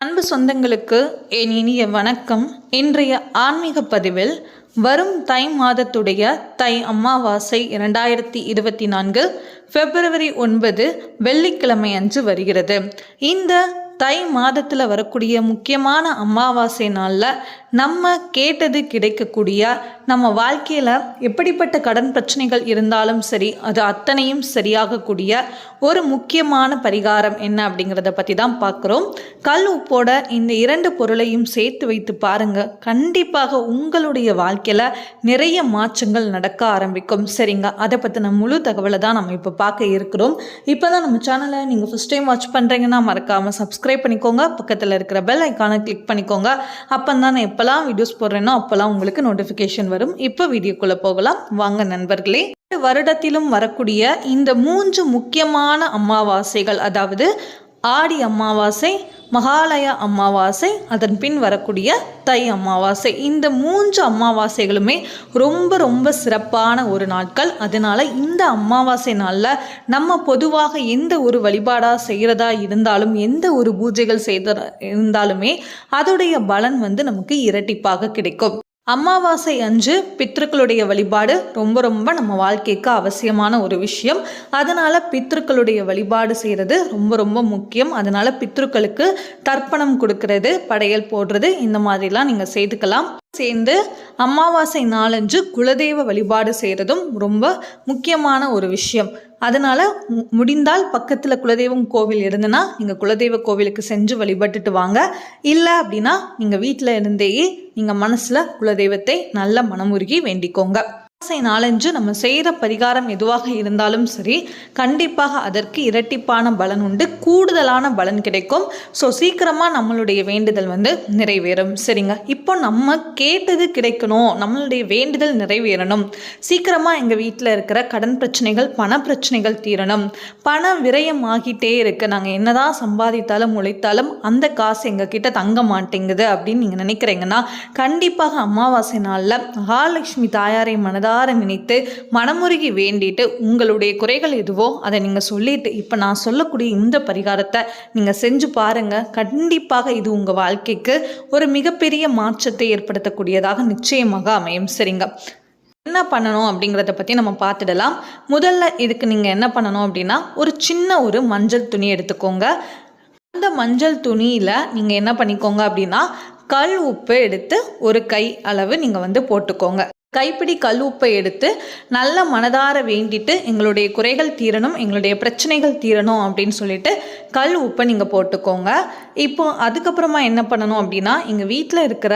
அன்பு சொந்தங்களுக்கு என் இனிய வணக்கம். இன்றைய ஆன்மீக பதிவில் வரும் தை மாதத்துடைய தை அமாவாசை இரண்டாயிரத்தி இருபத்தி நான்கு பிப்ரவரி ஒன்பது வெள்ளிக்கிழமை அன்று வருகிறது. இந்த தை மாதத்தில் வரக்கூடிய முக்கியமான அமாவாசை நாளில் நம்ம கேட்டது கிடைக்கக்கூடிய நம்ம வாழ்க்கையில் எப்படிப்பட்ட கடன் பிரச்சனைகள் இருந்தாலும் சரி அது அத்தனையும் சரியாகக்கூடிய ஒரு முக்கியமான பரிகாரம் என்ன அப்படிங்கிறத பற்றி தான் பார்க்குறோம். கல் உப்போட இந்த இரண்டு பொருளையும் சேர்த்து வைத்து பாருங்க. கண்டிப்பாக உங்களுடைய வாழ்க்கையில் நிறைய மாற்றங்கள் நடக்க ஆரம்பிக்கும். சரிங்க? அதை பற்றின முழு தகவலை தான் நம்ம இப்போ பார்க்க இருக்கிறோம். இப்போ தான் நம்ம சேனலை நீங்கள் ஃபஸ்ட் டைம் வாட்ச் பண்ணுறீங்கன்னா மறக்காமல் சப்ஸ்கிரைப் பண்ணிக்கோங்க. பக்கத்தில் இருக்கிற பெல் ஐக்கானை கிளிக் பண்ணிக்கோங்க. அப்போ தான் எப்போ எப்போல்லாம் வீடியோஸ் போடுறேனோ அப்போல்லாம் உங்களுக்கு நோட்டிஃபிகேஷன் வரும். இப்போ வீடியோக்குள்ளே போகலாம். வாங்க நண்பர்களே. வருடத்திலும் வரக்கூடிய இந்த மூன்று முக்கியமான அமாவாசைகள் அதாவது ஆடி அமாவாசை மகாலய அமாவாசை அதன் பின் வரக்கூடிய தை அமாவாசை. இந்த மூன்று அமாவாசைகளுமே ரொம்ப ரொம்ப சிறப்பான ஒரு நாட்கள். அதனால இந்த அமாவாசை நாளில் நம்ம பொதுவாக எந்த ஒரு வழிபாடாக செய்கிறதா இருந்தாலும் எந்த ஒரு பூஜைகள் செய்த இருந்தாலுமே அதோடைய பலன் வந்து நமக்கு இரட்டிப்பாக கிடைக்கும். அமாவாசை அன்று பித்ருக்களுடைய வழிபாடு ரொம்ப ரொம்ப நம்ம வாழ்க்கைக்கு அவசியமான ஒரு விஷயம். அதனால் பித்ருக்களுடைய வழிபாடு செய்கிறது ரொம்ப ரொம்ப முக்கியம். அதனால் பித்ருக்களுக்கு தர்ப்பணம் கொடுக்கறது படையல் போடுறது இந்த மாதிரிலாம் நீங்கள் செய்துக்கலாம். சேர்ந்து அமாவாசை நாளன்று குலதெய்வ வழிபாடு செய்கிறதும் ரொம்ப முக்கியமான ஒரு விஷயம். அதனால் மு- முடிந்தால் பக்கத்தில் குலதெய்வம் கோவில் இருந்துன்னா நீங்கள் குலதெய்வ கோவிலுக்கு சென்று வழிபட்டுட்டு வாங்க. இல்லை அப்படின்னா நீங்கள் வீட்டில் இருந்தேயே நீங்கள் மனசில் குலதெய்வத்தை நல்ல மனமுருகி வேண்டிக்கோங்க. அமாவாசை நாளன்று நம்ம செய்கிற பரிகாரம் எதுவாக இருந்தாலும் சரி கண்டிப்பாக அதற்கு இரட்டிப்பான பலன் உண்டு கூடுதலான பலன் கிடைக்கும். ஸோ சீக்கிரமாக நம்மளுடைய வேண்டுதல் வந்து நிறைவேறும். சரிங்க? இப்போ நம்ம கேட்டது கிடைக்கணும். நம்மளுடைய வேண்டுதல் நிறைவேறணும். சீக்கிரமாக எங்கள் வீட்டில் இருக்கிற கடன் பிரச்சனைகள் பண பிரச்சனைகள் தீரணும். பண விரயம் ஆகிட்டே இருக்குது நாங்கள் என்னதான் சம்பாதித்தாலும் உழைத்தாலும் அந்த காசு எங்கள் கிட்ட தங்க மாட்டேங்குது அப்படின்னு நீங்கள் நினைக்கிறீங்கன்னா கண்டிப்பாக அமாவாசை நாளில் மகாலட்சுமி தாயாரை மனதார நினைத்து மனமுருகி வேண்டிட்டு உங்களுடைய குறைகள் எதுவோ அதை நீங்கள் சொல்லிட்டு இப்போ நான் சொல்லக்கூடிய இந்த பரிகாரத்தை நீங்கள் செஞ்சு பாருங்கள் கண்டிப்பாக இது உங்கள் வாழ்க்கைக்கு ஒரு மிகப்பெரிய மாற்றத்தை ஏற்படுத்தக்கூடியதாக நிச்சயமாக அமையும். சரிங்க. என்ன பண்ணணும் அப்படிங்கிறத பற்றி நம்ம பார்த்துடலாம். முதல்ல இதுக்கு நீங்கள் என்ன பண்ணணும் அப்படின்னா ஒரு சின்ன ஒரு மஞ்சள் துணி எடுத்துக்கோங்க. அந்த மஞ்சள் துணியில் நீங்கள் என்ன பண்ணிக்கோங்க அப்படின்னா கல் உப்பு எடுத்து ஒரு கை அளவு நீங்கள் வந்து போட்டுக்கோங்க. கைப்பிடி கல் உப்பை எடுத்து நல்ல மனதார வேண்டிட்டு எங்களுடைய குறைகள் தீரணும் எங்களுடைய பிரச்சனைகள் தீரணும் அப்படின்னு சொல்லிட்டு கல் உப்பை நீங்கள் போட்டுக்கோங்க. இப்போ அதுக்கப்புறமா என்ன பண்ணணும் அப்படின்னா எங்கள் வீட்டில் இருக்கிற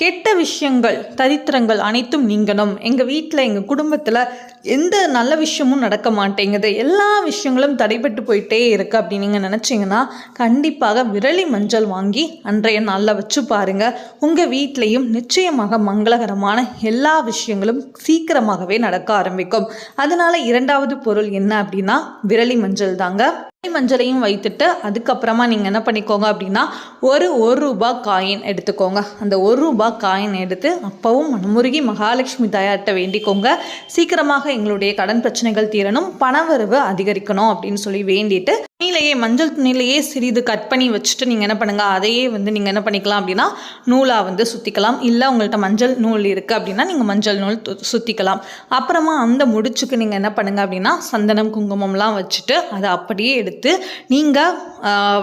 கெட்ட விஷயங்கள் தரித்திரங்கள் அனைத்தும் நீங்கணும். எங்கள் வீட்டில் எங்கள் குடும்பத்தில் எந்த நல்ல விஷயமும் நடக்க மாட்டேங்குது. எல்லா விஷயங்களும் தடைபட்டு போயிட்டே இருக்குது அப்படின்னு நீங்கள் நினச்சிங்கன்னா கண்டிப்பாக விரலி மஞ்சள் வாங்கி அன்றைய நாளில் வச்சு பாருங்க. உங்கள் வீட்லேயும் நிச்சயமாக மங்களகரமான எல்லா விஷயங்களும் சீக்கிரமாகவே நடக்க ஆரம்பிக்கும். அதனால் இரண்டாவது பொருள் என்ன அப்படின்னா விரலி மஞ்சள் தாங்க. மஞ்சளையும் வைத்துட்டு அதுக்கப்புறமா நீங்கள் என்ன பண்ணிக்கோங்க அப்படின்னா ஒரு ஒரு ரூபாய் காயின் எடுத்துக்கோங்க. அந்த ஒரு ரூபாய் காயின் எடுத்து அப்பவும் மனமுருகி மகாலட்சுமி தாயார்கிட்ட வேண்டிக்கோங்க. சீக்கிரமாக எங்களுடைய கடன் பிரச்சனைகள் தீரணும் பணவரவு அதிகரிக்கணும் அப்படின்னு சொல்லி வேண்டிட்டு துணியிலேயே மஞ்சள் துணியிலேயே சிறிது கட் பண்ணி வச்சுட்டு நீங்கள் என்ன பண்ணுங்க அதையே வந்து நீங்கள் என்ன பண்ணிக்கலாம் அப்படின்னா நூலாக வந்து சுற்றிக்கலாம் இல்லை உங்கள்கிட்ட மஞ்சள் நூல் இருக்குது அப்படின்னா நீங்கள் மஞ்சள் நூல் சுற்றிக்கலாம் அப்புறமா அந்த முடிச்சுக்கு நீங்கள் என்ன பண்ணுங்க அப்படின்னா சந்தனம் குங்குமம்லாம் வச்சுட்டு அதை அப்படியே எடுத்து நீங்கள்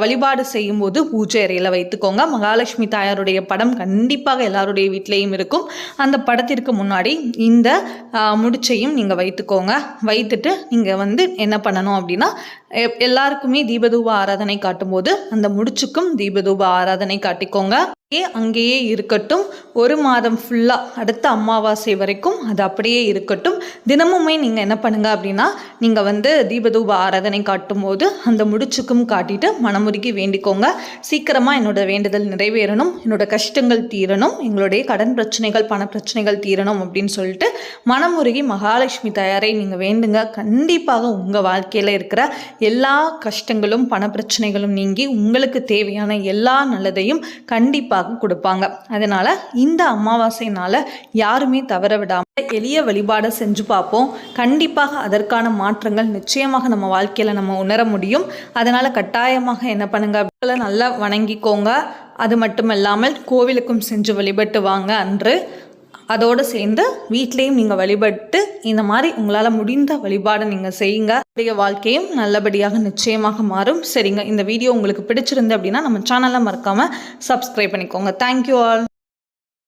வழிபாடு செய்யும்போது பூஜை அறையில் வைத்துக்கோங்க. மகாலட்சுமி தாயாருடைய படம் கண்டிப்பாக எல்லாருடைய வீட்லேயும் இருக்கும். அந்த படத்திற்கு முன்னாடி இந்த முடிச்சையும் நீங்கள் வைத்துக்கோங்க. வைத்துட்டு நீங்கள் வந்து என்ன பண்ணணும் அப்படின்னா எல்லாருக்குமே எல்லாருக்குமே தீபதூப ஆராதனை காட்டும்போது அந்த முடிச்சுக்கும் தீபதூப ஆராதனை காட்டிக்கோங்க. அங்கேயே இருக்கட்டும். ஒரு மாதம் ஃபுல்லாக அடுத்த அமாவாசை வரைக்கும் அது அப்படியே இருக்கட்டும். தினமுமே நீங்கள் என்ன பண்ணுங்க அப்படின்னா நீங்கள் வந்து தீபதூப ஆராதனை காட்டும் போது அந்த முடிச்சுக்கும் காட்டிட்டு மனமுருகி வேண்டிக்கோங்க. சீக்கிரமாக என்னோட வேண்டுதல் நிறைவேறணும். என்னோட கஷ்டங்கள் தீரணும். எங்களுடைய கடன் பிரச்சனைகள் பண பிரச்சனைகள் தீரணும் அப்படின்னு சொல்லிட்டு மனமுருகி மகாலட்சுமி தயாரை நீங்கள் வேண்டுங்க. கண்டிப்பாக உங்கள் வாழ்க்கையில் இருக்கிற எல்லா கஷ்டங்களும் பண பிரச்சனைகளும் நீங்கி உங்களுக்கு தேவையான எல்லா நல்லதையும் கண்டிப்பாக கண்டிப்பாக கொடுப்பாங்க. அதனால் இந்த அமாவாசைனால் யாருமே தவற விடாமல் எளிய வழிபாடை செஞ்சு பார்ப்போம். கண்டிப்பாக அதற்கான மாற்றங்கள் நிச்சயமாக நம்ம வாழ்க்கையில் நம்ம உணர முடியும். அதனால் கட்டாயமாக என்ன பண்ணுங்க? நல்லா வணங்கிக்கோங்க. அது மட்டும் இல்லாமல் கோவிலுக்கும் சென்று வழிபட்டு வாங்க அன்று. அதோடு சேர்ந்து வீட்லேயும் நீங்கள் வழிபட்டு இந்த மாதிரி உங்களால் முடிந்த வழிபாடை நீங்கள் செய்யுங்க. உடைய வாழ்க்கையும் நல்லபடியாக நிச்சயமாக மாறும். சரிங்க. இந்த வீடியோ உங்களுக்கு பிடிச்சிருந்து அப்படின்னா நம்ம சேனலை மறக்காமல் சப்ஸ்கிரைப் பண்ணிக்கோங்க. Thank you all